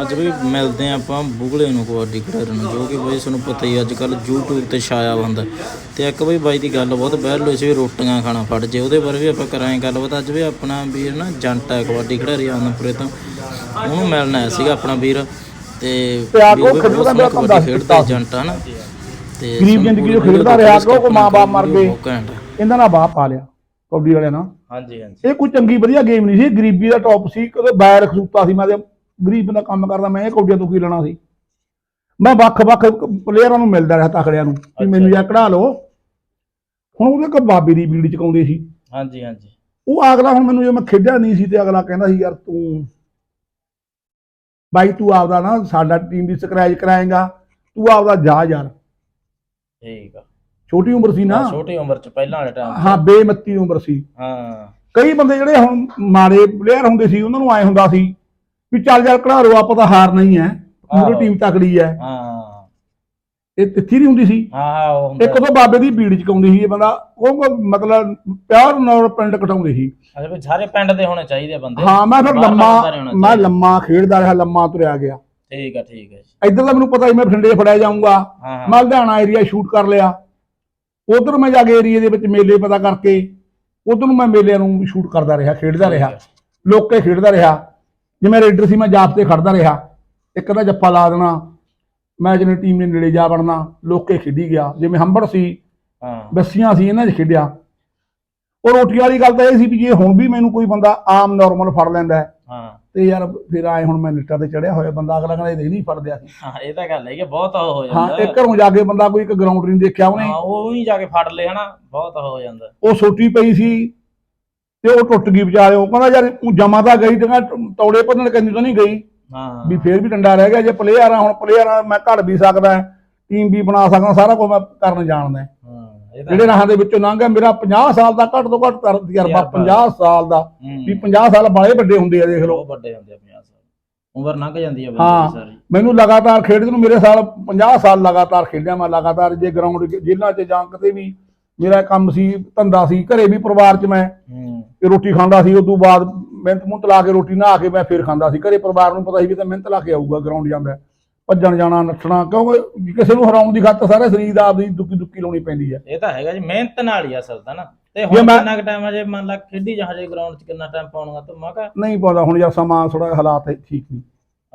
ਅੱਜ ਵੀ ਮਿਲਦੇ ਆ ਆਪਾਂ ਬੁਗਲੇ ਨੂੰ ਕਬੱਡੀ ਖਿਡਾਰੀ ਨੂੰ ਜੋ ਕਿ ਬਈ ਤੁਹਾਨੂੰ ਪਤਾ ਹੀ ਅੱਜ ਕੱਲ YouTube ਤੇ ਛਾਇਆ ਹੁੰਦਾ ਤੇ ਇੱਕ ਬਈ ਬਾਈ ਦੀ ਗੱਲ ਬਹੁਤ ਵਾਇਰਲ ਹੋਈ ਸੀ ਵੀ ਰੋਟੀਆਂ ਖਾਣਾ ਫੜ ਜੇ ਉਹਦੇ ਬਾਰੇ ਵੀ ਆਪਾਂ ਕਰਾਂਗੇ ਗੱਲਬਾਤ। ਅੱਜ ਵੀ ਆਪਣਾ ਵੀਰ ਨਾ ਜੰਟ ਕਬੱਡੀ ਖਿਡਾਰੀ ਆਨੰਦਪੁਰੇ ਤੋਂ। ਉਹਨੂੰ ਮਿਲਣ ਆਇਆ ਸੀਗਾ ਆਪਣਾ ਵੀਰ। ਤੇ ਉਹ ਖੇਡਦਾ ਜੰਟ ਹਨਾ ਤੇ ਗਰੀਬ ਜ਼ਿੰਦਗੀ ਜੋ ਖੇਡਦਾ ਰਿਹਾ ਕਿ ਮਾਂ-ਬਾਪ ਮਰ ਗਏ। ਇਹਦਾ ਨਾ ਬਾਪ ਪਾ ਲਿਆ ਕਬੱਡੀ ਵਾਲਿਆਂ ਨਾਲ। ਹਾਂਜੀ ਹਾਂਜੀ। ਇਹ ਕੋਈ ਚੰਗੀ ਵਧੀਆ ਗੇਮ ਨਹੀਂ ਸੀ ਗਰੀਬੀ ਦਾ ਟੌਪ ਸੀ ਕਦੇ ਬੈਰ ਖਸੂਤਾ ਸੀ ਮੈਂ ਤੇ ਗਰੀਬ ਦਾ ਕੰਮ ਕਰਦਾ ਮੈਂ ਇਹ ਕੌਡੀਆਂ ਤੋਂ ਕੀ ਲੈਣਾ ਸੀ? ਮੈਂ ਵੱਖ-ਵੱਖ ਪਲੇਅਰਾਂ ਨੂੰ ਮਿਲਦਾ ਰਿਹਾ ਤਕੜਿਆਂ ਨੂੰ ਵੀ ਮੈਨੂੰ ਜਾਂ ਕਢਾ ਲਓ। ਹੁਣ ਉਹਦੇ ਬਾਬੇ ਦੀ ਬੀੜੀ ਚਕਾਉਂਦੇ ਸੀ। ਹਾਂਜੀ ਹਾਂਜੀ। ਉਹ ਅਗਲਾ ਹੁਣ ਮੈਨੂੰ ਜੇ ਮੈਂ ਖੇਡਿਆ ਨਹੀਂ ਸੀ ਤੇ ਅਗਲਾ ਕਹਿੰਦਾ ਸੀ ਯਾਰ ਤੂੰ ਬਾਈ ਤੂੰ ਆਪਦਾ ਨਾ ਸਾਡਾ ਟੀਮ ਦੀ ਸਕ੍ਰੈਚ ਕਰਾਏਗਾ। ਤੂੰ ਆਪਦਾ ਜਾ ਯਾਰ। ਠੀਕ ਆ। ਛੋਟੀ ਉਮਰ ਸੀ ਨਾ। ਛੋਟੀ ਉਮਰ ਚ ਪਹਿਲਾਂ ਵਾਲੇ ਟਾਈਮ ਹਾਂ ਬੇਮੱਤੀ ਉਮਰ ਸੀ। ਹਾਂ। ਕਈ ਬੰਦੇ ਜਿਹੜੇ ਹੁਣ ਮਾੜੇ ਪਲੇਅਰ ਹੁੰਦੇ ਸੀ ਉਹਨਾਂ ਨੂੰ ਆਏ ਹੁੰਦਾ ਸੀ ਵੀ ਚੱਲ ਯਾਰ ਕਢਾਰੋ ਆਪਾਂ ਤਾਂ ਹਾਰ ਨਹੀਂ ਹੈ ਪੂਰੀ। ਟੀਮ ਤਕੜੀ ਹੈ ਹਾਂ। ਇਹ ਤਿੱਥੀ ਨਹੀਂ ਹੁੰਦੀ ਸੀ। ਹਾਂ ਹਾਂ ਉਹ ਹੁੰਦਾ। ਇੱਕ ਉਦੋਂ ਬਾਬੇ ਦੀ ਬੀੜ ਚਕਾਉਂਦੀ ਸੀ ਇਹ ਬੰਦਾ ਉਹ ਮਤਲਬ ਪਿਆਰ ਨਾਲ ਪਿੰਡ ਕਟਾਉਂਦੇ ਸੀ। ਅਜੇ ਵੀ ਸਾਰੇ ਪਿੰਡ ਦੇ ਹੋਣੇ ਚਾਹੀਦੇ ਬੰਦੇ। ਹਾਂ ਮੈਂ ਫਿਰ ਲੰਮਾ ਮੈਂ। ਲੰਮਾ ਖੇਡਦਾ ਰਿਹਾ ਲੰਮਾ ਤੁਰਿਆ ਗਿਆ। ਠੀਕ ਆ ਠੀਕ ਆ ਜੀ। ਇੱਧਰ ਤਾਂ ਮੈਨੂੰ ਪਤਾ ਸੀ ਮੈਂ ਬਠਿੰਡੇ ਫੜਿਆ ਜਾਊਂਗਾ। ਮੈਂ ਲੁਧਿਆਣਾ ਏਰੀਆ ਸ਼ੂਟ ਕਰ ਲਿਆ। ਉਧਰ ਮੈਂ ਜਾ ਕੇ ਏਰੀਆ ਦੇ ਵਿੱਚ ਮੇਲੇ ਪਤਾ ਕਰਕੇ ਉਧਰ ਨੂੰ ਮੈਂ ਮੇਲਿਆਂ ਨੂੰ ਸ਼ੂਟ ਕਰਦਾ ਰਿਹਾ ਖੇਡਦਾ ਰਿਹਾ। ਲੋਕੇ ਖੇਡਦਾ ਰਿਹਾ। ਜਿਵੇਂ ਰੇਡਰ ਸੀ ਮੈਂ ਜਾਪ ਤੇ ਖੜਦਾ ਰਿਹਾ। ਇੱਕ ਦਾ ਜੱਫਾ ਲਾ ਦੇਣਾ। ਮੈਂ ਜਿਹਨੇ ਟੀਮ ਨੇ ਨੇੜੇ ਜਾ ਵੜਨਾ। ਲੋਕੇ ਖੇਡੀ ਗਿਆ। ਜਿਵੇਂ ਹੰਬੜ ਸੀ ਹਾਂ। ਬੱਸੀਆਂ ਸੀ ਇਹਨਾਂ 'ਚ ਖੇਡਿਆ। ਉਹ ਰੋਟੀ ਵਾਲੀ ਗੱਲ ਤਾਂ ਇਹ ਸੀ ਵੀ ਜੇ ਹੁਣ ਵੀ ਮੈਨੂੰ ਕੋਈ ਬੰਦਾ ਆਮ ਨਾਰਮਲ ਫੜ ਲੈਂਦਾ ਹੈ, ਹਾਂ। ਤੇ ਯਾਰ ਫਿਰ ਆਏ ਹੁਣ ਮੈਂ ਨਿੱਟਾਂ ਤੇ ਚੜਿਆ ਹੋਇਆ ਬੰਦਾ ਅਗਲਾ ਕਹਿੰਦਾ ਇਹ ਨਹੀਂ ਫੜਦਿਆ ਸੀ। ਹਾਂ ਇਹ ਤਾਂ ਗੱਲ ਹੈ ਕਿ ਬਹੁਤ ਉਹ ਹੋ ਹਾਂ ਜਾਂਦਾ ਇਹ ਘਰੋਂ ਜਾ ਕੇ ਬੰਦਾ ਕੋਈ ਇੱਕ ਗਰਾਊਂਡ ਨਹੀਂ ਦੇਖਿਆ ਉਹਨੇ। ਹਾਂ ਉਹ ਹੀ ਜਾ ਕੇ ਫੜ ਲਏ ਹਨਾ ਬਹੁਤ ਹੋ ਜਾਂਦਾ। ਉਹ ਸੋਟੀ ਪਈ ਸੀ ਤੇ ਉਹ ਟੁੱਟ ਗਈ ਵਿਚਾਰੇ ਉਹ ਕਹਿੰਦਾ ਯਾਰ ਉਹ ਜਮਾ ਤਾਂ ਗਈ ਤੇ ਤੌੜੇ ਭੰਨਣ ਕੰਨੀ ਤਾਂ ਨਹੀਂ ਗਈ। ਹਾਂ। ਵੀ ਫੇਰ ਵੀ ਡੰਡਾ ਰਹਿ ਗਿਆ ਜੇ ਪਲੇਅਰ ਆ ਹੁਣ ਪਲੇਅਰ ਆ ਮੈਂ ਘੜ ਵੀ ਸਕਦਾ ਟੀਮ ਵੀ ਬਣਾ ਸਕਦਾ ਸਾਰਾ ਕੁਝ ਮੈਂ ਕਰਨ ਜਾਣਦਾ। ਜਿਹੜੇ ਰਾਹਾਂ ਦੇ ਵਿੱਚੋਂ ਲੰਘ ਗਿਆ ਮੇਰਾ 50 ਸਾਲ ਦਾ ਘੱਟ ਤੋਂ ਘੱਟ ਤਜਰਬਾ ਤਜਰਬਾ। 50 ਸਾਲ ਦਾ। ਵੀ 50 ਸਾਲ ਬਾਲੇ ਵੱਡੇ ਹੁੰਦੇ ਆ ਦੇਖ ਲਓ। ਬਹੁਤ ਵੱਡੇ ਹੁੰਦੇ ਆ 50 ਸਾਲ। ਉਮਰ ਲੰਘ ਜਾਂਦੀ ਆ। ਬੰਦੇ ਸਾਰੀ। ਮੈਨੂੰ ਲਗਾਤਾਰ ਖੇਡਦੇ ਨੂੰ ਮੇਰੇ ਸਾਲ 50 ਸਾਲ ਲਗਾਤਾਰ ਖੇਡਿਆ ਮੈਂ ਲਗਾਤਾਰ ਜੇ ਗਰਾਊਂਡ ਜ਼ਿਲ੍ਹਾ 'ਚ ਜਾਂ ਕਿਤੇ ਵੀ ਮੇਰਾ ਕੰਮ ਸੀ ਧੰਦਾ ਸੀ ਘਰੇ ਵੀ ਪਰਿਵਾਰ 'ਚ ਮੈਂ। ਤੇ ਰੋਟੀ ਖਾਂਦਾ ਸੀ ਉਸ ਤੋਂ ਬਾਅਦ ਮਿਹਨਤ ਮੁਹਨਤ ਲਾ ਕੇ ਰੋਟੀ ਨਹਾ ਕੇ ਮੈਂ ਫੇਰ ਖਾਂਦਾ ਸੀ। ਘਰੇ ਪਰਿਵਾਰ ਨੂੰ ਪਤਾ ਸੀ ਵੀ ਤਾਂ ਮਿਹਨਤ ਲਾ ਕੇ ਆਊਗਾ ਗਰਾਊਂਡ ਜਾਂਦਾ। ਭੱਜਣ ਜਾਣਾ ਨੱਠਣਾ ਕਿਉਂਕਿ ਕਿਸੇ ਨੂੰ ਹਰਾਉਣ ਦੀ ਖਾਤਰ ਸਾਰੇ ਸਰੀਰ ਦਾ ਆਪਦੀ ਦੁੱਕੀ ਦੁੱਕੀ ਲਾਉਣੀ ਪੈਂਦੀ ਹੈ। ਇਹ ਤਾਂ ਹੈਗਾ ਜੀ ਮਿਹਨਤ ਨਾਲ ਹੀ ਅਸਲ ਤਾਂ ਨਾ। ਤੇ ਹੁਣ ਕਿੰਨਾ ਕੁ ਟਾਈਮ ਅਜੇ ਮੰਨ ਲਾ ਖੇਡੀ ਜਾਂ ਹਜੇ ਗਰਾਊਂਡ 'ਚ ਕਿੰਨਾ ਟਾਈਮ ਪਾਉਣਗਾ ਤੂੰ ਮੈਂ ਕਿਹਾ ਨਹੀਂ ਪਤਾ ਹੁਣ ਯਾਰ ਸਮਾਂ ਥੋੜਾ ਹਾਲਾਤ ਠੀਕ ਨਹੀਂ।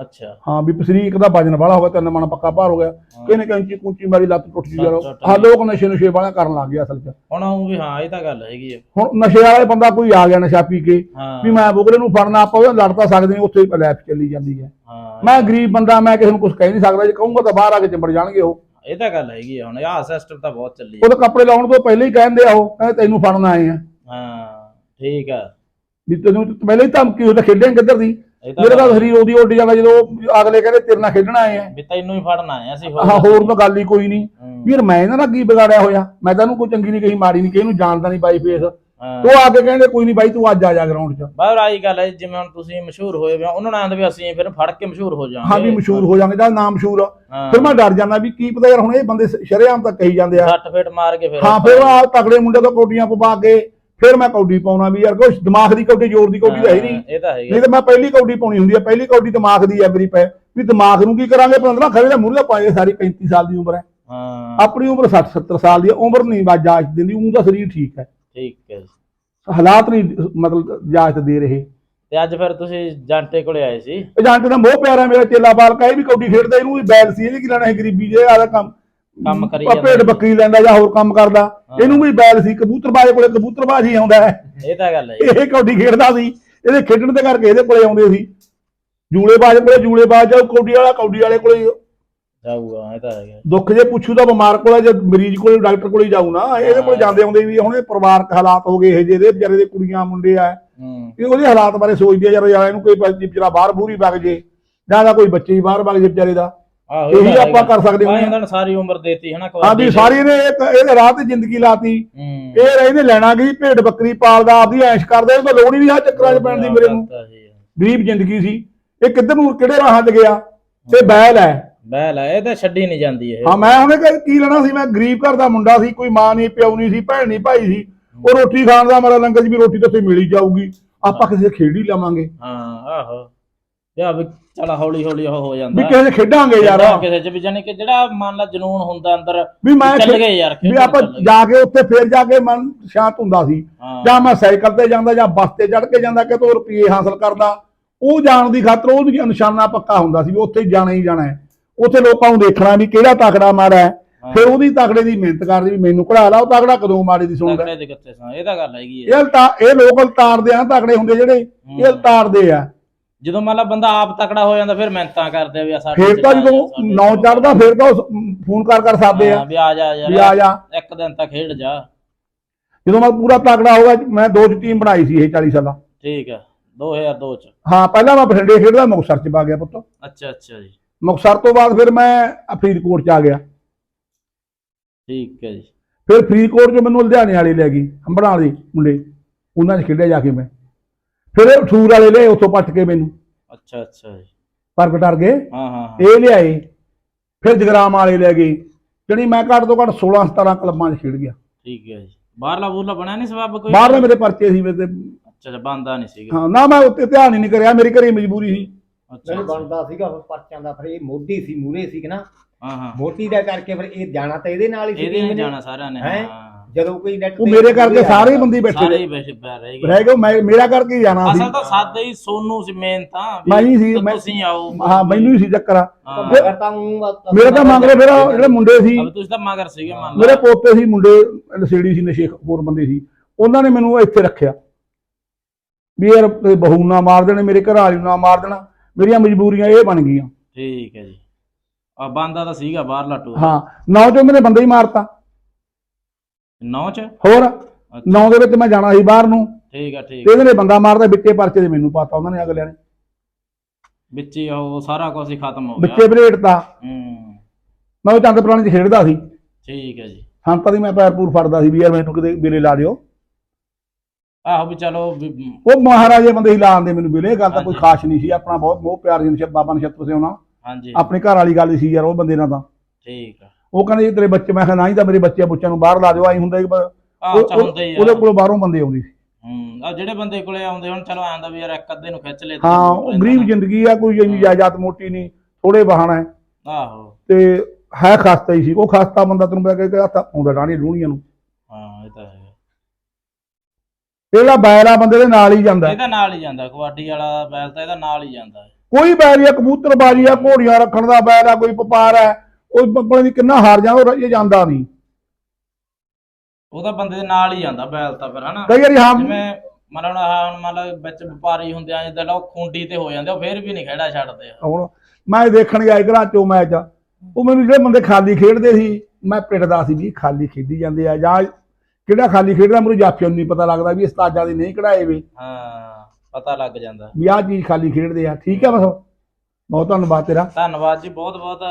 ਅੱਛਾ। ਹਾਂ ਵੀ ਸਰੀਰ ਦਾ ਵਜਨ ਵਾਲਾ ਹੋ ਗਿਆ ਤਿੰਨ ਮਣ ਪੱਕਾ ਭਾਰ ਹੋ ਗਿਆ। ਕਿਨੇ ਕੈਂਚੀ ਕੁੰਚੀ ਮਾਰੀ ਲੱਤ ਟੁੱਟ ਜੂ ਯਾਰ। ਗਈ। ਲੋਕ ਨਸ਼ੇ ਨਸ਼ੇ ਵਾਲਾ ਕਰਨ ਲੱਗ ਗਏ ਅਸਲ 'ਚ। ਹੁਣ ਉਹ ਵੀ ਹਾਂ ਇਹ ਤਾਂ ਗੱਲ ਹੈਗੀ ਆ। ਹੁਣ ਨਸ਼ੇ ਵਾਲੇ ਬੰਦਾ ਕੋਈ ਆ ਗਿਆ ਨਸ਼ਾ ਪੀ ਕੇ ਵੀ ਮੈਂ ਬੁਗਲੇ ਨੂੰ ਫੜਨਾ ਆਪਾਂ ਉਹ ਲੜ ਤਾਂ ਸਕਦੇ ਨਹੀਂ ਉੱਥੇ ਲੈਫ ਚੱਲੀ ਜਾਂਦੀ ਹੈ। ਮੈਂ ਗਰੀਬ ਬੰਦਾ ਮੈਂ ਕਿਸੇ ਨੂੰ ਕੁਝ ਕਹਿ ਨਹੀਂ ਸਕਦਾ ਜੇ ਕਹੂੰਗਾ ਤਾਂ ਬਾਹਰ ਆ ਕੇ ਚਿੰਬੜ ਜਾਣਗੇ ਉਹ। ਇਹ ਤਾਂ ਗੱਲ ਹੈਗੀ ਆ ਹੁਣ ਆਹ ਸਿਸਟਮ ਤਾਂ ਬਹੁਤ ਚੱਲੀ ਆ। ਉਹਦੇ ਕੱਪੜੇ ਲਾਉਣ ਤੋਂ ਪਹਿਲਾਂ ਹੀ ਕਹਿੰਦੇ ਆ ਉਹ ਕਹਿੰਦੇ ਤੈਨੂੰ ਫੜਨ ਆਏ ਆ। ਹਾਂ ਠੀਕ ਆ। ਵੀ ਤੈਨੂੰ ਪਹਿਲਾਂ ਹੀ ਧਮਕੀ ਉਹਦਾ ਖੇਡਿਆ ਕਿੱਧਰ ਦੀ? ਤਾਂ ਮੇਰੇ ਨਾਲ ਸਰੀਰ ਉਹਦੀ ਉੱਡ ਜਾਂਦਾ ਜਦੋਂ ਅਗਲੇ ਕਹਿੰਦੇ ਤੇਰੇ ਨਾਲ ਖੇਡਣ ਆਏ ਆ ਵੀ ਤੈਨੂੰ ਹੀ ਫੜਨ ਆਏ ਅਸੀਂ ਆਹ ਹੋਰ ਤਾਂ ਗੱਲ ਹੀ ਕੋਈ ਨਹੀਂ। ਵੀਰ ਮੈਂ ਇਹਨਾਂ ਦਾ ਕੀ ਵਿਗਾੜਿਆ ਹੋਇਆ? ਮੈਂ ਤਾਂ ਉਹਨੂੰ ਕੋਈ ਚੰਗੀ ਨਹੀਂ ਕਹੀ ਮਾੜੀ ਨਹੀਂ ਕਹੀ ਇਹਨੂੰ ਜਾਣਦਾ ਨਹੀਂ ਬਾਈ ਫੇਸ ਤੋ ਆ ਕੇ ਕਹਿੰਦੇ ਕੋਈ ਨਹੀਂ ਬਾਈ ਤੂੰ ਅੱਜ ਆ ਜਾ ਗਰਾਊਂਡ 'ਚ। ਬਾਹਰ ਆਈ ਗੱਲ ਹੈ ਜਿਵੇਂ ਹੁਣ ਤੁਸੀਂ ਮਸ਼ਹੂਰ ਹੋਏ ਹੋ ਉਹਨਾਂ ਨਾਲ ਵੀ ਅਸੀਂ ਫਿਰ ਫੜ ਕੇ ਮਸ਼ਹੂਰ ਹੋ ਜਾਵਾਂਗੇ। ਹਾਂ ਵੀ ਮਸ਼ਹੂਰ ਹੋ ਜਾਣਗੇ ਜਾਂ ਨਾਮ ਮਸ਼ਹੂਰ। ਫਿਰ ਮੈਂ ਡਰ ਜਾਂਦਾ ਵੀ ਕੀ ਪਤਾ ਯਾਰ ਹੁਣ ਇਹ ਬੰਦੇ ਸ਼ਰੇਆਮ ਤਾਂ ਕਹੀ ਜਾਂਦੇ ਆ। ਸੱਟ ਫੇਟ ਮਾਰ ਕੇ ਫਿਰ ਹਾਂ ਫਿਰ ਆ ਤਗੜੇ ਮੁੰਡੇ ਤੋਂ ਕੌਡੀਆਂ ਪਵਾ ਕੇ ਫਿਰ ਮੈਂ ਕੌਡੀ ਪਾਉਣਾ ਵੀ ਯਾਰ ਕੁਛ ਦਿਮਾਗ ਦੀ ਕੌਡੀ ਜ਼ੋਰ ਦੀ ਕੌਡੀ ਤਾਂ ਹੈ ਨਹੀਂ। ਇਹ ਤਾਂ ਹੈਗਾ ਨਹੀਂ ਤਾਂ ਮੈਂ ਪਹਿਲੀ ਕੌਡੀ ਪਾਉਣੀ ਹੁੰਦੀ ਹੈ ਪਹਿਲੀ ਕੌਡੀ ਦਿਮਾਗ ਦੀ ਹੈ ਮੇਰੀ ਪੈ। ਵੀ ਦਿਮਾਗ ਨੂੰ ਕੀ ਕਰਾਂਗੇ 15 ਖਰੇ ਦਾ ਮੂਹਰੇ ਦਾ ਪਾਏ ਸਾਰੀ 35 ਸਾਲ ਦੀ ਉਮਰ ਹੈ। ਹਾਂ। ਆਪਣੀ ਉਮਰ 60 70 ਸਾਲ ਦੀ ਹੈ ਉਮਰ ਨਹੀਂ ਜਾਚ ਦਿੰਦੀ ਉਹ ਦਾ ਸਰੀਰ ਠੀਕ ਹੈ। ਠੀਕ ਹੈ ਹਾਲਾਤ ਨਹੀਂ ਮਤਲਬ ਜਾਚ ਦੇ ਰਹੇ। ਤੇ ਅੱਜ ਫਿਰ ਤੁਸੀਂ ਜਾਂਟੇ ਕੋਲੇ ਆਏ ਸੀ? ਜਾਣਦੇ ਦਾ ਮੋਹ ਪਿਆਰਾ ਮੇਰਾ ਚੇਲਾ ਬਾਲਕਾ ਇਹ ਵੀ ਕੌਡੀ ਖੇਡਦਾ ਇਹਨੂੰ ਵੀ ਬੈਲ ਸੀ ਇਹਨੇ ਕੀ ਲੈਣਾ ਹੈ ਗਰੀਬੀ ਜੇ ਆਦਾ ਕੰਮ। ਕੰਮ ਕਰੀ ਜਾਂਦਾ। ਭੇਡ ਬੱਕਰੀ ਲੈਂਦਾ ਜਾਂ ਹੋਰ ਕੰਮ ਕਰਦਾ ਇਹਨੂੰ ਵੀ ਬੈਲ ਸੀ ਕਬੂਤਰਬਾਜ਼ ਕੋਲੇ ਕਬੂਤਰਬਾਜ਼ ਹੀ ਆਉਂਦਾ ਹੈ। ਇਹ ਤਾਂ ਗੱਲ ਹੈ ਇਹ ਕੌਡੀ ਖੇਡਦਾ ਸੀ ਇਹਦੇ ਖੇਡਣ ਦੇ ਕਰਕੇ ਇਹਦੇ ਕੋਲੇ ਆਉਂਦੇ ਸੀ। ਜੂਲੇਬਾਜ਼ ਕੋਲੇ ਜੂਲੇਬਾਜ਼ ਜਾਊ ਕੌਡੀ ਵਾਲਾ ਕੌਡੀ ਵਾਲੇ ਕੋਲੇ ਜਾਊਗਾ ਇਹ ਤਾਂ ਹੈਗਾ। ਦੁੱਖ ਜੇ ਪੁੱਛੂ ਤਾਂ ਬਿਮਾਰ ਕੋਲੇ ਜੇ ਮਰੀਜ਼ ਕੋਲੇ ਡਾਕਟਰ ਕੋਲੇ ਜਾਊ ਨਾ ਇਹਦੇ ਕੋਲ ਜਾਂਦੇ ਆਉਂਦੇ ਵੀ ਹੁਣ ਇਹ ਪਰਿਵਾਰਕ ਹਾਲਾਤ ਹੋ ਗਏ ਇਹ ਜਿਹੇ ਵਿਚਾਰੇ ਦੇ ਕੁੜੀਆਂ ਮੁੰਡੇ ਆ। ਹੂੰ। ਇਹ ਉਹਦੇ ਹਾਲਾਤ ਬਾਰੇ ਸੋਚਦੇ ਆ ਯਾਰ ਯਾਰ ਇਹਨੂੰ ਕੋਈ ਵਿਚਾਰਾ ਬਾਹਰ ਬੂਰੀ ਵਗ ਜੇ ਜਾਂ ਦਾ ਕੋਈ ਬੱਚੇ ਹੀ ਬਾਹਰ ਵਗ ਜੇ ਵਿਚਾਰੇ ਦਾ। ਆਹੋ ਇਹੀ ਆਪਾਂ ਕਰ ਸਕਦੇ ਹਾਂ ਹਾਂ ਇਹਨਾਂ ਨੇ ਸਾਰੀ ਉਮਰ ਦੇਤੀ ਹਨਾ ਹਾਂ ਕਬੱਡੀ ਵੀ ਦੀ। ਸਾਰੀ ਨੇ ਇਹਦੇ ਰਾਹ ਤੇ ਜ਼ਿੰਦਗੀ ਲਾਤੀ। ਹੂੰ। ਇਹ ਰਹਿੰਦੇ ਲੈਣਾ ਗਈ ਭੇਡ ਬੱਕਰੀ ਪਾਲਦਾ ਆਪਦੀ ਐਸ਼ ਕਰਦਾ ਇਹਨੂੰ ਤਾਂ ਲੋੜ ਹੀ ਨਹੀਂ ਆ ਚੱਕਰਾਂ 'ਚ ਪੈਣ ਦੀ ਮੇਰੇ ਨੂੰ। ਤਾਂ ਹੈ। ਗਰੀਬ ਜ਼ਿੰਦਗੀ ਸੀ। ਇਹ ਕਿੱਧਰ ਨੂੰ ਕਿਹੜੇ ਰਾਹਾਂ 'ਚ ਗਿਆ? ਤੇ ਬੈਲ ਹੈ। ਬਹਿ ਲੈ ਇਹ ਤਾਂ ਛੱਡੀ ਨਹੀਂ ਜਾਂਦੀ ਇਹ। ਹਾਂ ਮੈਂ ਉਹਨੇ ਕੀ ਲੈਣਾ ਸੀ? ਮੈਂ ਗਰੀਬ ਘਰ ਦਾ ਮੁੰਡਾ ਸੀ ਕੋਈ ਮਾਂ ਨਹੀਂ ਪਿਓ ਨਹੀਂ ਸੀ ਭੈਣ ਨਹੀਂ ਭਾਈ ਸੀ। ਉਹ ਰੋਟੀ ਖਾਣ ਦਾ ਮੇਰਾ ਲੰਗਰ 'ਚ ਵੀ ਰੋਟੀ ਤਾਂ ਉੱਥੇ ਮਿਲ ਹੀ ਜਾਊਗੀ। ਆਪਾਂ ਕਿਸੇ ਖੇਡ ਹੀ ਲਵਾਂਗੇ। ਹਾਂ ਆਹੋ। ਵੀ ਆ ਵੀ ਚਲ ਹੌਲੀ ਹੌਲੀ ਉਹ ਹੋ ਵੀ ਜਾਂਦਾ ਕਿਸੇ ਦੇ ਖੇਡਾਂਗੇ ਯਾਰ। ਕਿਸੇ ਚ ਵੀ ਜਾਨੀ ਕਿ ਜਿਹੜਾ ਮੰਨ ਲਾ ਜਨੂਨ ਹੁੰਦਾ ਅੰਦਰ ਵੀ ਮੈਂ ਚੱਲ ਗਏ ਯਾਰ ਵੀ ਖੇਡਣ ਆਪਾਂ ਚੱਲ ਗਏ। ਜਾ ਕੇ ਉੱਥੇ ਫੇਰ ਜਾ ਕੇ ਮਨ ਸ਼ਾਂਤ ਹੁੰਦਾ ਸੀ। ਹਾਂ। ਜਾਂ ਮੈਂ ਸਾਈਕਲ ਤੇ ਜਾਂਦਾ ਜਾਂ ਬੱਸ ਤੇ ਚੜ ਕੇ ਜਾਂਦਾ ਕਿਤੋਂ ਰੁਪਏ ਹਾਸਲ ਕਰਦਾ। ਉਹ ਜਾਣ ਦੀ ਖਾਤਰ ਉਹ ਵੀ ਨਿਸ਼ਾਨਾ ਪੱਕਾ ਹੁੰਦਾ ਸੀ ਵੀ ਉੱਥੇ ਜਾਣਾ ਹੀ ਜਾਣਾ ਹੈ। ਉੱਥੇ ਲੋਕਾਂ ਨੂੰ ਦੇਖਣਾ ਵੀ ਕਿਹੜਾ ਤਕੜਾ ਮਾਰਾ ਹੈ। ਹਾਂ। ਫਿਰ ਉਹਦੀ ਤਕੜੇ ਦੀ ਮਿਹਨਤ ਕਰਦੀ ਵੀ ਮੈਨੂੰ ਕਢਾ ਲਾ ਉਹ ਤਕੜਾ ਕਦੋਂ ਮਾਰੇ ਦੀ ਸੁਣਦਾ। ਤਕੜੇ ਦੇ ਕਿੱਥੇ ਸਾਂ? ਇਹ ਤਾਂ ਗੱਲ ਹੈਗੀ ਹੈ। ਇਹ ਲਤਾ ਇਹ ਲੋਕ ਲਤਾੜਦੇ ਆ ਤਕੜੇ ਹੁੰਦੇ ਜਿਹੜੇ। ਇਹ ਲਤਾੜਦੇ ਆ। ਜਦੋਂ ਮੰਨ ਲਾ ਬੰਦਾ ਆਪ ਤਕੜਾ ਹੋ ਜਾਂਦਾ ਫਿਰ ਮਿਹਨਤਾਂ ਕਰਦੇ ਆ ਵੀ ਆ ਸਾਡੇ ਫੇਰ ਚ ਤਾਂ ਆ ਜਦੋਂ ਨੌ ਚ ਚੜਦਾ ਫੇਰ ਤਾਂ ਉਹ ਫੋਨ ਕਰ ਕਰ ਸਾਦੇ ਹਾਂ, ਆ ਵੀ ਆ ਜਾ। ਵੀ ਆ ਜਾ। ਇੱਕ ਦਿਨ ਤਾਂ ਖੇਡ ਜਾ। ਜਦੋਂ ਮੈਂ ਪੂਰਾ ਤਕੜਾ ਹੋ ਗਿਆ ਮੈਂ ਦੋ ਚ ਟੀਮ ਬਣਾਈ ਸੀ ਇਹ 40 ਸਾਲਾਂ। ਠੀਕ ਹੈ 2002 ਚ। ਹਾਂ ਪਹਿਲਾਂ ਮੈਂ ਬਠਿੰਡੇ ਖੇਡਦਾ ਮੁਕਤਸਰ ਚ ਪਾ ਗਿਆ ਪੁੱਤ। ਅੱਛਾ ਅੱਛਾ ਜੀ। ਮੁਕਤਸਰ ਤੋਂ ਬਾਅਦ ਫਿਰ ਮੈਂ ਫਰੀਦਕੋਟ ਚ ਆ ਗਿਆ। ਠੀਕ ਹੈ ਜੀ। ਫਿਰ ਫਰੀਦਕੋਟ ਚ ਮੈਨੂੰ ਲੁਧਿਆਣੇ ਵਾਲੇ ਲੈ ਗਈ ਹੰਬੜਾਂ ਵਾਲੇ ਮੁੰਡੇ। ਉਹਨਾਂ ਨੇ ਖੇਡਿਆ ਜਾ ਕੇ ਮੈਂ। ਫਿਰ ਇਹ ਠੂਰ ਵਾਲੇ ਲਏ ਉੱਥੋਂ ਪੱਟ ਕੇ ਮੈਨੂੰ। ਅੱਛਾ ਅੱਛਾ ਜੀ। ਪ੍ਰਗਟ ਵਰਗੇ ਹਾਂ ਹਾਂ ਹਾਂ। ਇਹ ਲਿਆਏ। ਫਿਰ ਜਗਰਾਮ ਵਾਲੇ ਲੈ ਗਏ। ਜਣੀ ਮੈਂ ਘੱਟ ਤੋਂ ਘੱਟ 16 17 ਕਲੱਬਾਂ 'ਚ ਖੇਡ ਗਿਆ। ਠੀਕ ਹੈ ਜੀ। ਬਾਹਰਲਾ ਬੂਰਲਾ ਬਣਿਆ ਨਹੀਂ ਸਬੱਬ ਕੋਈ? ਬਾਹਰਲੇ ਮੇਰੇ ਪਰਚੇ ਸੀ ਮੇਰੇ ਤੇ ਅੱਛਾ ਅੱਛਾ ਬੰਦਾ ਨਹੀਂ ਸੀਗਾ। ਹਾਂ ਨਾ ਮੈਂ ਉੱਤੇ ਧਿਆਨ ਹੀ ਨਹੀਂ ਕਰਿਆ ਮੇਰੀ ਘਰੇ ਮਜਬੂਰੀ ਸੀ। ਅੱਛਾ ਮੈਨੂੰ ਅੱਛਾ। ਬਣਦਾ ਸੀਗਾ ਉਹ ਪਰਚਾਂ ਦਾ ਫਿਰ ਇਹ ਮੋਢੀ ਸੀ ਮੂਰੇ ਸੀ ਕਿ ਨਾ। ਹਾਂ ਹਾਂ। ਮੋਢੀ ਦਾ ਕਰਕੇ ਫਿਰ ਇਹ ਜਾਣਾ ਤਾਂ ਇਹਦੇ ਨਾਲ ਹੀ ਸੀ ਇਹਦੇ ਨੇ ਨੇ। ਜਾਣਾ ਸਾਰਿਆਂ ਨੇ ਹੈਂ? ਹਾਂ। ਜਦੋਂ ਕੋਈ ਨੈਟ ਉਹ ਮੇਰੇ ਕਰਕੇ ਸਾਰੇ ਬੰਦੇ ਹੀ ਬੈਠੇ ਸਾਰੇ ਰਹੇ ਹੀ ਬੈਠੇ ਪੈ ਰਹੇ ਗਏ। ਰਹਿ ਗਏ ਮੈਂ- ਮੇਰਾ ਕਰਕੇ ਹੀ ਜਾਣਾ ਸੀ? ਅਸਲ ਤਾਂ ਸਾਦੇ ਹੀ ਸੋਨੂ ਸੀ ਮੇਨ ਤਾਂ ਮੈਂ ਹੀ ਸੀ, ਮੈਂ- ਤੁਸੀਂ ਆਓ। ਹਾਂ ਮੈਨੂੰ ਹੀ ਸੀ ਚੱਕਰ ਆ। ਮਗਰ ਤਾਂ ਮੇਰੇ ਤਾਂ ਮੰਗਰੇ ਫਿਰ ਉਹ ਜਿਹੜੇ ਮੁੰਡੇ ਸੀ ਤੁਸੀਂ ਤਾਂ ਮਗਰ ਸੀਗੇ ਮੰਨ ਮੇਰੇ ਲਓ ਪੋਤੇ ਸੀ ਮੁੰਡੇ ਨਸ਼ੇੜੀ ਸੀ ਨਸ਼ੇ ਹੋਰ ਬੰਦੇ ਸੀ। ਉਹਨਾਂ ਨੇ ਮੈਨੂੰ ਇੱਥੇ ਰੱਖਿਆ। ਵੀ ਯਾਰ ਬਹੂ ਨਾ ਮਾਰ ਦੇਣੇ ਮੇਰੇ ਘਰ ਵਾਲੀ ਨੂੰ ਮਾਰ ਦੇਣਾ। ਮੇਰੀਆਂ ਮਜਬੂਰੀਆਂ ਇਹ ਬਣ ਗਈਆਂ। ਠੀਕ ਹੈ ਜੀ। ਆ ਬੰਦਾ ਤਾਂ ਸੀਗਾ ਬਾਹਰਲਾ ਟੂਰ। ਹਾਂ ਨੌ ਚੋਂ ਮੇਰੇ ਬੰਦੇ ਹੀ ਮਾਰਤਾ। ਨੌ ਚ? ਹੋਰ? ਅੱਛਾ, ਨੌ ਦੇ ਵਿੱਚ ਮੈਂ ਜਾਣਾ ਸੀ ਬਾਹਰ ਨੂੰ। ਠੀਕ ਹੈ ਠੀਕ ਤੇ। ਇਹਦੇ ਨੇ ਬੰਦਾ ਮਾਰਦਾ ਵਿੱਚੇ ਪਰਚੇ ਦੇ ਮੈਨੂੰ ਪਾਤਾ ਉਹਨਾਂ ਨੇ ਅਗਲਿਆਂ ਨੇ। ਵਿੱਚ ਹੀ ਉਹ ਸਾਰਾ ਕੁਝ ਹੀ ਖਤਮ ਹੋ ਗਿਆ। ਵਿੱਚੇ ਬਰੇਟਤਾ ਹੂੰ। ਮੈਂ ਉਹ ਚੰਦ ਪੁਰਾਣੀ ਚ ਖੇਡਦਾ ਸੀ। ਠੀਕ ਹੈ ਜੀ। ਸੰਤਾਂ ਦੀ ਮੈਂ ਪੈਰ ਪੂਰ ਫੜਦਾ ਸੀ ਵੀ ਯਾਰ ਮੈਨੂੰ ਕਿਤੇ ਬਿਲੇ ਲਾ ਦਿਓ। ਆਹੋ ਵੀ ਚਲੋ ਉਹ ਮਹਾਰਾਜੇ ਬੰਦੇ ਹੀ ਲਾਉਂਦੇ ਮੈਨੂੰ ਬਿਲੇ ਗੱਲ ਤਾਂ ਕੋਈ। ਖਾਸ ਨਹੀਂ ਸੀ। ਆਪਣਾ ਬਹੁਤ ਮੋਹ ਪਿਆਰ ਸੀ ਨਸ਼ੇ ਬਾਬਾ ਨਛੱਤਰ ਸਿੰਘ ਉਹਨਾਂ ਹਾਂਜੀ। ਆਪਣੇ ਘਰ ਵਾਲੀ ਗੱਲ ਸੀ ਯਾਰ ਉਹ ਬੰਦੇ ਨਾਲ ਤਾਂ। ਠੀਕ ਆ। ਉਹ ਕਹਿੰਦੇ ਜੀ ਤੇਰੇ ਬੱਚੇ ਮੈਂ ਕਿਹਾ ਨਾ ਹੀ ਤਾਂ ਮੇਰੇ ਬੱਚਿਆਂ ਬੁੱਚਿਆਂ ਨੂੰ ਬਾਹਰ ਲਾ ਦਿਓ ਆਈ ਹੁੰਦਾ ਆਹ ਉਹ- ਚਾ ਉਹ- ਹੁੰਦਾ ਹੀ ਆ। ਉਹਦੇ ਕੋਲੋਂ ਬਾਹਰੋਂ ਬੰਦੇ ਆਉਂਦੇ ਸੀ। ਹੂੰ ਆ ਜਿਹੜੇ ਬੰਦੇ ਕੋਲੇ ਆਉਂਦੇ ਹੁਣ ਚਲੋ ਆਂਦਾ ਵੀ ਯਾਰ ਇੱਕ ਅੱਧੇ ਨੂੰ ਖਿੱਚ ਲੈ ਤੇ ਹਾਂ ਉਹ ਗਰੀਬ। ਜ਼ਿੰਦਗੀ ਆ ਕੋਈ ਇੰਨੀ ਜਾਇਦਾਦ ਮੋਟੀ ਨਹੀਂ ਥੋੜੇ ਬਹਾਨਾ ਹੈ। ਆਹੋ। ਤੇ ਹੈ ਖਸਤਾ ਹੀ ਸੀ। ਉਹ ਖਸਤਾ ਬੰਦਾ ਤੈਨੂੰ ਪਤਾ ਕਿ ਹੱਥ ਆਉਂਦਾ ਡਾਣੀ ਰੂਣੀਆਂ ਨੂੰ। ਹਾਂ ਇਹ ਤਾਂ ਹੈ। ਇਹਦਾ ਬੈਰਾ ਬੰਦੇ ਦੇ ਨਾਲ ਹੀ ਜਾਂਦਾ। ਹੈ। ਇਹਦਾ ਨਾਲ ਹੀ ਜਾਂਦਾ ਕਬੱਡੀ ਵਾਲਾ ਬੈਲ ਤਾਂ ਇਹਦਾ ਨਾਲ ਹੀ ਜਾਂਦਾ। ਕੋਈ ਬੈਰ ਆ ਕਬੂਤਰਬਾਜੀ ਆ ਘੋੜੀਆਂ ਰੱਖਣ ਦਾ ਬੈਰ ਆ ਕੋਈ ਵਪਾਰ ਹੈ। ਉਹ ਪੱਪਲੇ ਦੀ ਕਿੰਨਾ ਹਾਰ ਜਾਂਦਾ ਉਹ ਜਾਂਦਾ ਨਹੀਂ ਉਹਦਾ ਬੰਦੇ ਦੇ ਨਾਲ ਹੀ ਜਾਂਦਾ ਬੈਲ ਤਾਂ ਫਿਰ ਹਨਾ? ਕਈ ਵਾਰੀ ਹਾਂ ਜਿਵੇਂ ਮੰਨ ਲਓ ਆਹ ਹੁਣ ਮੰਨ ਲਓ ਵਿੱਚ ਵਪਾਰੀ ਹੁੰਦੇ ਆ ਜਿੱਦਾਂ ਲਓ ਖੁੰਡੀ ਤੇ ਹੋ ਜਾਂਦੇ ਉਹ ਫਿਰ ਵੀ ਨਹੀਂ ਖੇੜਾ ਛੱਡਦੇ ਆ। ਹੁਣ ਮੈਂ ਦੇਖਣ ਗਿਆ ਘਰਾਂ ਚੋਂ ਮੈਚ ਉਹ ਮੈਨੂੰ ਜਿਹੜੇ ਬੰਦੇ ਖਾਲੀ ਖੇਡਦੇ ਸੀ ਮੈਂ ਪਿੱਟਦਾ ਸੀ ਵੀ ਖਾਲੀ ਖੇਡੀ ਜਾਂਦੇ ਆ ਜਾਂ ਕਿਹੜਾ ਖਾਲੀ ਖੇਡਦਾ ਮੈਨੂੰ ਜਾਫੀਆਂ ਨਹੀਂ ਪਤਾ ਲੱਗਦਾ ਵੀ ਉਸਤਾਦਾਂ ਦੇ ਨਹੀਂ ਕਢਾਏ ਵੇ। ਹਾਂ ਪਤਾ ਲੱਗ ਜਾਂਦਾ। ਵੀ ਆਹ ਚੀਜ਼ ਖਾਲੀ ਖੇਡਦੇ ਆ ਠੀਕ ਹੈ ਬਸ। ਬਹੁਤ ਧੰਨਵਾਦ ਤੇਰਾ। ਧੰਨਵਾਦ ਜੀ ਬਹੁਤ ਬਹੁਤ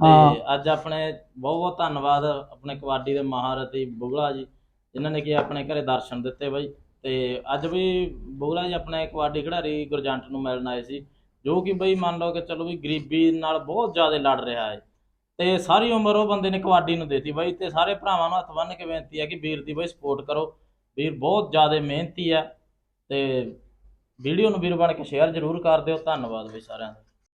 ਹਾਂ। ਤੇ ਅੱਜ ਆਪਣੇ ਬਹੁਤ ਬਹੁਤ ਧੰਨਵਾਦ ਆਪਣੇ ਕਬੱਡੀ ਦੇ ਮਹਾਰਥੀ ਬੁਗਲਾ ਜੀ ਜਿਨ੍ਹਾਂ ਨੇ ਕਿ ਆਪਣੇ ਘਰੇ ਦਰਸ਼ਨ ਦਿੱਤੇ ਬਾਈ। ਤੇ ਅੱਜ ਵੀ ਬੁਗਲਾ ਜੀ ਆਪਣੇ ਕਬੱਡੀ ਖਿਡਾਰੀ ਗੁਰਜੰਟ ਨੂੰ ਮਿਲਣ ਆਏ ਸੀ ਜੋ ਕਿ ਬਈ ਮੰਨ ਲਓ ਕਿ ਚਲੋ ਵੀ ਗਰੀਬੀ ਨਾਲ ਬਹੁਤ ਜ਼ਿਆਦਾ ਲੜ ਰਿਹਾ ਹੈ। ਤੇ ਸਾਰੀ ਉਮਰ ਉਹ ਬੰਦੇ ਨੇ ਕਬੱਡੀ ਨੂੰ ਦਿੱਤੀ ਬਾਈ ਤੇ ਸਾਰੇ ਭਰਾਵਾਂ ਨੂੰ ਹੱਥ ਬੰਨ੍ਹ ਕੇ ਬੇਨਤੀ ਹੈ ਕਿ ਵੀਰ ਦੀ ਬਾਈ ਸਪੋਰਟ ਕਰੋ। ਵੀਰ ਬਹੁਤ ਜ਼ਿਆਦਾ ਮਿਹਨਤੀ ਹੈ ਤੇ ਵੀਡੀਓ ਨੂੰ ਵੀਰ ਬਣ ਕੇ ਸ਼ੇਅਰ ਜ਼ਰੂਰ ਕਰ ਦਿਓ। ਧੰਨਵਾਦ ਬਈ ਸਾਰਿਆਂ ਦਾ।